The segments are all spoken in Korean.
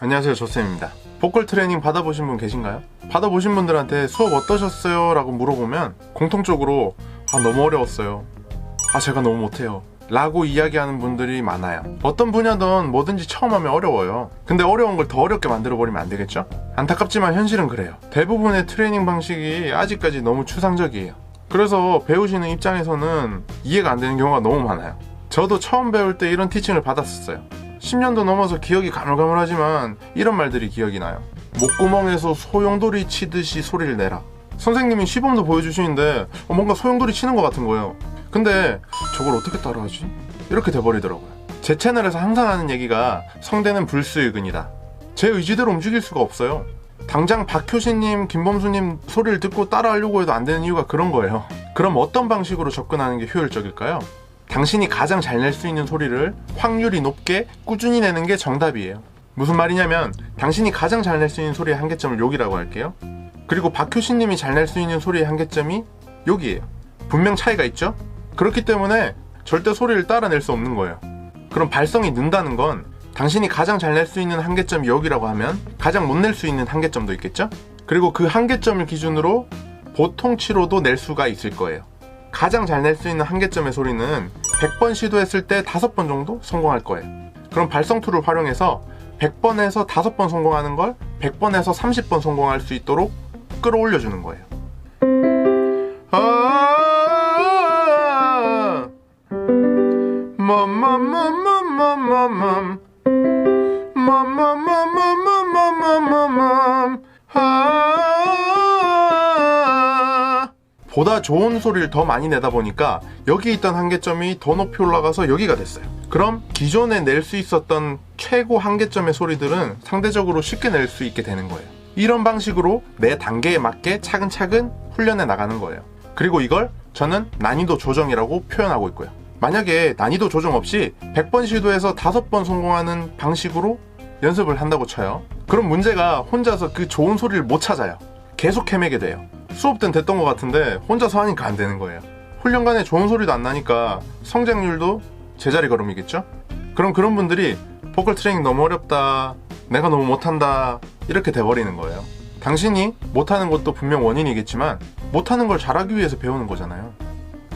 안녕하세요 조쌤입니다. 보컬 트레이닝 받아보신 분 계신가요? 받아보신 분들한테 수업 어떠셨어요? 라고 물어보면 공통적으로 아 너무 어려웠어요. 아 제가 너무 못해요. 라고 이야기하는 분들이 많아요. 어떤 분야든 뭐든지 처음 하면 어려워요. 근데 어려운 걸 더 어렵게 만들어 버리면 안 되겠죠? 안타깝지만 현실은 그래요. 대부분의 트레이닝 방식이 아직까지 너무 추상적이에요. 그래서 배우시는 입장에서는 이해가 안 되는 경우가 너무 많아요. 저도 처음 배울 때 이런 티칭을 받았었어요 10년도 넘어서 기억이 가물가물하지만 이런 말들이 기억이 나요. 목구멍에서 소용돌이 치듯이 소리를 내라. 선생님이 시범도 보여주시는데 어, 뭔가 소용돌이 치는 것 같은 거예요. 근데 저걸 어떻게 따라하지? 이렇게 돼버리더라고요. 제 채널에서 항상 하는 얘기가 성대는 불수의근이다. 제 의지대로 움직일 수가 없어요. 당장 박효신님, 김범수님 소리를 듣고 따라하려고 해도 안 되는 이유가 그런 거예요. 그럼 어떤 방식으로 접근하는 게 효율적일까요? 당신이 가장 잘 낼 수 있는 소리를 확률이 높게 꾸준히 내는 게 정답이에요. 무슨 말이냐면 당신이 가장 잘 낼 수 있는 소리의 한계점을 여기라고 할게요. 그리고 박효신님이 잘 낼 수 있는 소리의 한계점이 여기에요. 분명 차이가 있죠? 그렇기 때문에 절대 소리를 따라낼 수 없는 거예요. 그럼 발성이 는다는 건 당신이 가장 잘 낼 수 있는 한계점이 여기라고 하면 가장 못 낼 수 있는 한계점도 있겠죠? 그리고 그 한계점을 기준으로 보통치로도 낼 수가 있을 거예요. 가장 잘 낼 수 있는 한계점의 소리는 100번 시도했을 때 5번 정도 성공할 거예요. 그럼 발성 툴을 활용해서 100번에서 5번 성공하는 걸 100번에서 30번 성공할 수 있도록 끌어올려 주는 거예요. 아, 보다 좋은 소리를 더 많이 내다 보니까 여기 있던 한계점이 더 높이 올라가서 여기가 됐어요. 그럼 기존에 낼 수 있었던 최고 한계점의 소리들은 상대적으로 쉽게 낼 수 있게 되는 거예요. 이런 방식으로 매 단계에 맞게 차근차근 훈련해 나가는 거예요. 그리고 이걸 저는 난이도 조정이라고 표현하고 있고요. 만약에 난이도 조정 없이 100번 시도해서 5번 성공하는 방식으로 연습을 한다고 쳐요. 그럼 문제가 혼자서 그 좋은 소리를 못 찾아요. 계속 헤매게 돼요. 수업 때는 됐던 것 같은데 혼자서 하니까 안 되는 거예요. 훈련간에 좋은 소리도 안 나니까 성장률도 제자리 걸음이겠죠? 그럼 그런 분들이 보컬 트레이닝 너무 어렵다. 내가 너무 못한다. 이렇게 돼버리는 거예요. 당신이 못하는 것도 분명 원인이겠지만 못하는 걸 잘하기 위해서 배우는 거잖아요.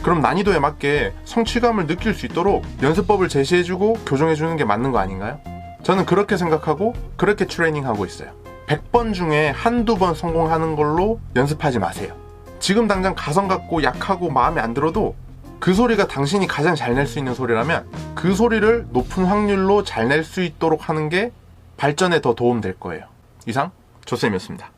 그럼 난이도에 맞게 성취감을 느낄 수 있도록 연습법을 제시해주고 교정해주는 게 맞는 거 아닌가요? 저는 그렇게 생각하고 그렇게 트레이닝하고 있어요. 100번 중에 한두 번 성공하는 걸로 연습하지 마세요. 지금 당장 가성 같고 약하고 마음에 안 들어도 그 소리가 당신이 가장 잘 낼 수 있는 소리라면 그 소리를 높은 확률로 잘 낼 수 있도록 하는 게 발전에 더 도움 될 거예요. 이상 조쌤이었습니다.